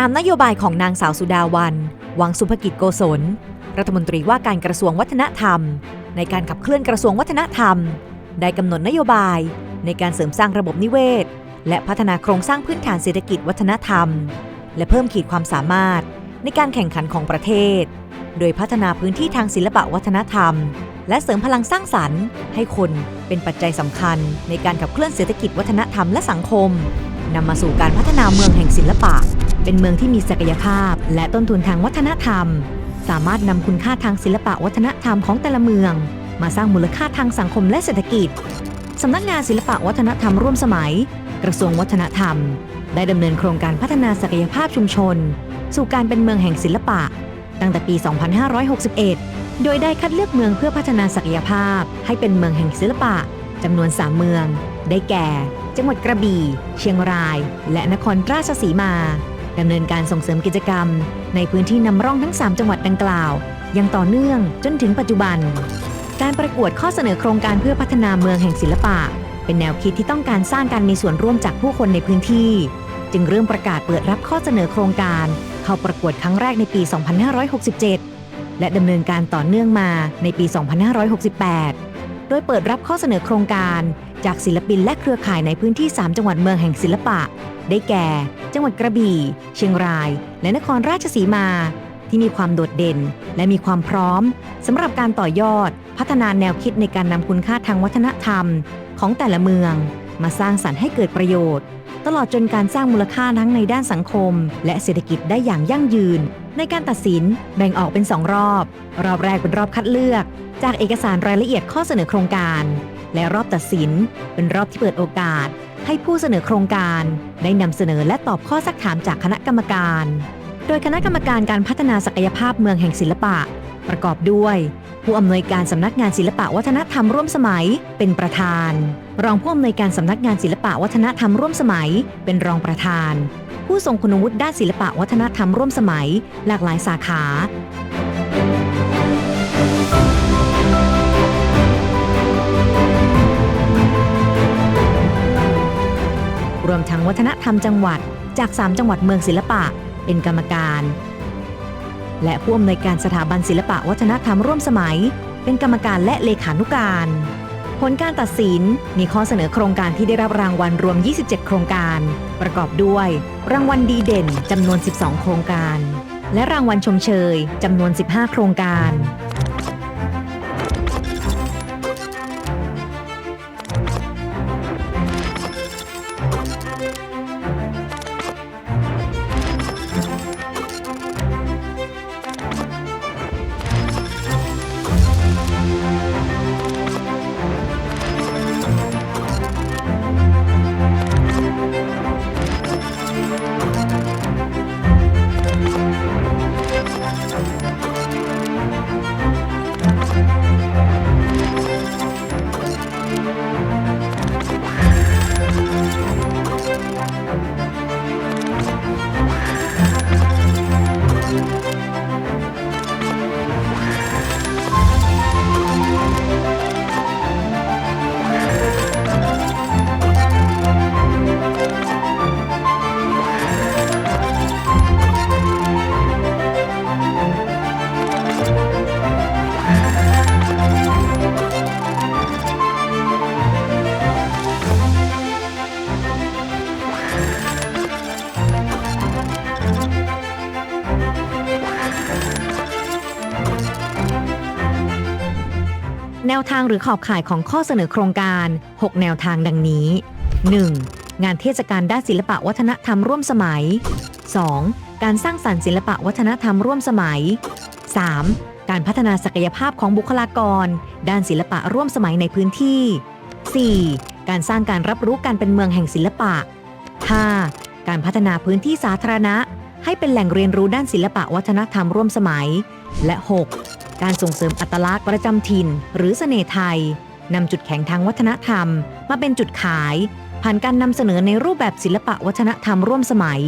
ตามนโยบายของนางสาวสุดาวัน วังสุภกิจโกศล รัฐมนตรีว่าการกระทรวงวัฒนธรรม ในการขับเคลื่อนกระทรวงวัฒนธรรม ได้กำหนดนโยบายในการเสริมสร้างระบบนิเวศ และพัฒนาโครงสร้างพื้นฐานเศรษฐกิจวัฒนธรรม และเพิ่มขีดความสามารถในการแข่งขันของประเทศ โดยพัฒนาพื้นที่ทางศิลปะวัฒนธรรม และเสริมพลังสร้างสรรค์ ให้คนเป็นปัจจัยสำคัญ ในการขับเคลื่อนเศรษฐกิจวัฒนธรรมและสังคมนำมาสู่การพัฒนาเมืองแห่งศิลปะ เป็นเมืองที่มีศักยภาพ และต้นทุนทางวัฒนธรรม สามารถนำคุณค่าทางศิลปะวัฒนธรรมของแต่ละเมือง มาสร้างมูลค่าทางสังคมและเศรษฐกิจสำนักงานศิลปะวัฒนธรรมร่วมสมัย กระทรวงวัฒนธรรม ได้ดำเนินโครงการพัฒนาศักยภาพชุมชน สู่การเป็นเมืองแห่งศิลปะ ตั้งแต่ปี 2561 โดยได้คัดเลือกเมืองเพื่อพัฒนาศักยภาพ ให้เป็นเมืองแห่งศิลปะจำนวน 3 เมือง ได้แก่ จังหวัดกระบี่ เชียงราย และนครราชสีมา ดำเนินการส่งเสริมกิจกรรม ในพื้นที่นำร่องทั้ง 3 จังหวัดดังกล่าวอย่างต่อเนื่องจนถึงปัจจุบัน การประกวดข้อเสนอโครงการเพื่อพัฒนาเมืองแห่งศิลปะ เป็นแนวคิดที่ต้องการสร้างการมีส่วนร่วมจากผู้คนในพื้นที่ จึงเริ่มประกาศเปิดรับข้อเสนอโครงการ เข้าประกวดครั้งแรกในปี 2567 และดำเนินการต่อเนื่องมาในปี 2568 โดยเปิดรับข้อเสนอโครงการ จากศิลปินและเครือข่ายในพื้นที่ 3 จังหวัดเมืองแห่งศิลปะ ได้แก่ จังหวัดกระบี่ เชียงราย และนครราชสีมา ที่มีความโดดเด่น และมีความพร้อมสำหรับการต่อยอด พัฒนาแนวคิดในการนำคุณค่าทางวัฒนธรรม ของแต่ละเมือง มาสร้างสรรค์ให้เกิดประโยชน์ ตลอดจนการสร้างมูลค่าทั้งในด้านสังคม และเศรษฐกิจได้อย่างยั่งยืน ในการตัดสินแบ่งออกเป็น2รอบ รอบแรกเป็นรอบคัดเลือก จากเอกสารรายละเอียดข้อเสนอโครงการ และรอบตัดสิน เป็นรอบที่เปิดโอกาส ให้ผู้เสนอโครงการ ได้นำเสนอและตอบข้อซักถามจากคณะกรรมการ โดยคณะกรรมการการพัฒนาศักยภาพเมืองแห่งศิลปะ ประกอบด้วย ผู้อำนวยการสำนักงานศิลปะวัฒนธรรมร่วมสมัย เป็นประธาน รองผู้อำนวยการสำนักงานศิลปะวัฒนธรรมร่วมสมัย เป็นรองประธาน ผู้ทรงคุณวุฒิด้านศิลปะวัฒนธรรมร่วมสมัย หลากหลายสาขา ทั้งวัฒนธรรมจังหวัดจาก 3 จังหวัดเมืองศิลปะ เป็นกรรมการ และผู้อำนวยการสถาบันศิลปะวัฒนธรรมร่วมสมัย เป็นกรรมการและเลขานุการ ผลการตัดสินมีข้อเสนอโครงการที่ได้รับรางวัลรวม 27 โครงการ ประกอบด้วย รางวัลดีเด่นจำนวน 12 โครงการ และรางวัลชมเชยจำนวน 15 โครงการ Bye. แนวทางหรือขอบข่ายของข้อเสนอโครงการ 6 แนวทางดังนี้ 1. งานเทศกาลด้านศิลปะวัฒนธรรมร่วมสมัย 2. การสร้างสรรค์ศิลปะวัฒนธรรมร่วมสมัย 3. การพัฒนาศักยภาพของบุคลากร ด้านศิลปะร่วมสมัยในพื้นที่ 4. การสร้างการรับรู้การเป็นเมืองแห่งศิลปะ 5. การพัฒนาพื้นที่สาธารณะ ให้เป็นแหล่งเรียนรู้ด้านศิลปะวัฒนธรรมร่วมสมัย และ 6. การส่งเสริมอัตลักษณ์ประจำถิ่น หรือเสน่ห์ไทยนำจุดแข็งทางวัฒนธรรม มาเป็นจุดขาย ผ่านการนำเสนอในรูปแบบศิลปะวัฒนธรรมร่วมสมัย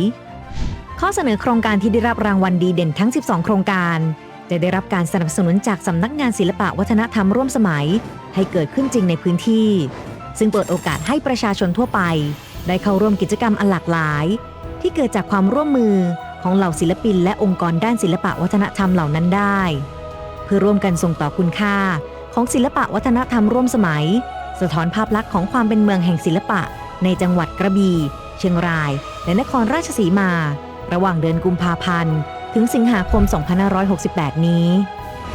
ข้อเสนอโครงการที่ได้รับรางวัลดีเด่นทั้ง 12 โครงการจะได้รับการสนับสนุนจากสำนักงานศิลปะวัฒนธรรมร่วมสมัย ให้เกิดขึ้นจริงในพื้นที่ ซึ่งเปิดโอกาสให้ประชาชนทั่วไป ได้เข้าร่วมกิจกรรมอันหลากหลาย ที่เกิดจากความร่วมมือของเหล่าศิลปิน และองค์กรด้านศิลปะวัฒนธรรมเหล่านั้นได้ พื่อร่วมกันส่งต่อคุณค่า ของศิลปะวัฒนธรรมร่วมสมัย สะท้อนภาพลักษณ์ของความเป็นเมืองแห่งศิลปะ ในจังหวัดกระบี่ เชียงราย และนครราชสีมา ระหว่างเดือนกุมภาพันธ์ ถึงสิงหาคม 2568 นี้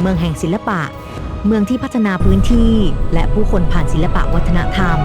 เมืองแห่งศิลปะ เมืองที่พัฒนาพื้นที่ และผู้คนผ่านศิลปะวัฒนธรรม